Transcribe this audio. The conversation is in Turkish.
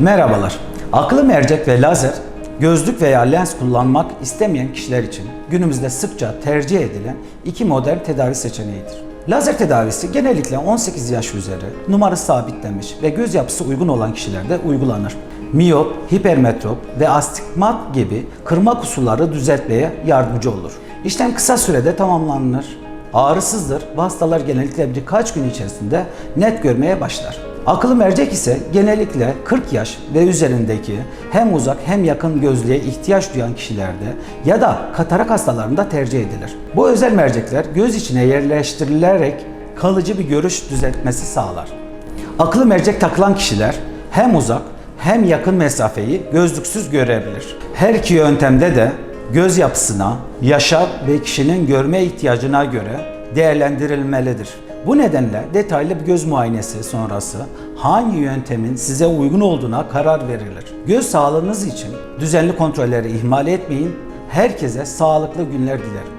Merhabalar. Akıllı mercek ve lazer gözlük veya lens kullanmak istemeyen kişiler için günümüzde sıkça tercih edilen iki modern tedavi seçeneğidir. Lazer tedavisi genellikle 18 yaş üzeri, numarası sabitlenmiş ve göz yapısı uygun olan kişilerde uygulanır. Miyop, hipermetrop ve astigmat gibi kırma kusurları düzeltmeye yardımcı olur. İşlem kısa sürede tamamlanır. Ağrısızdır ve hastalar genellikle birkaç gün içerisinde net görmeye başlar. Akıllı mercek ise genellikle 40 yaş ve üzerindeki hem uzak hem yakın gözlüğe ihtiyaç duyan kişilerde ya da katarak hastalarında tercih edilir. Bu özel mercekler göz içine yerleştirilerek kalıcı bir görüş düzeltmesi sağlar. Akıllı mercek takılan kişiler hem uzak hem yakın mesafeyi gözlüksüz görebilir. Her iki yöntemde de göz yapısına, yaşa ve kişinin görme ihtiyacına göre değerlendirilmelidir. Bu nedenle detaylı bir göz muayenesi sonrası hangi yöntemin size uygun olduğuna karar verilir. Göz sağlığınız için düzenli kontrolleri ihmal etmeyin. Herkese sağlıklı günler dilerim.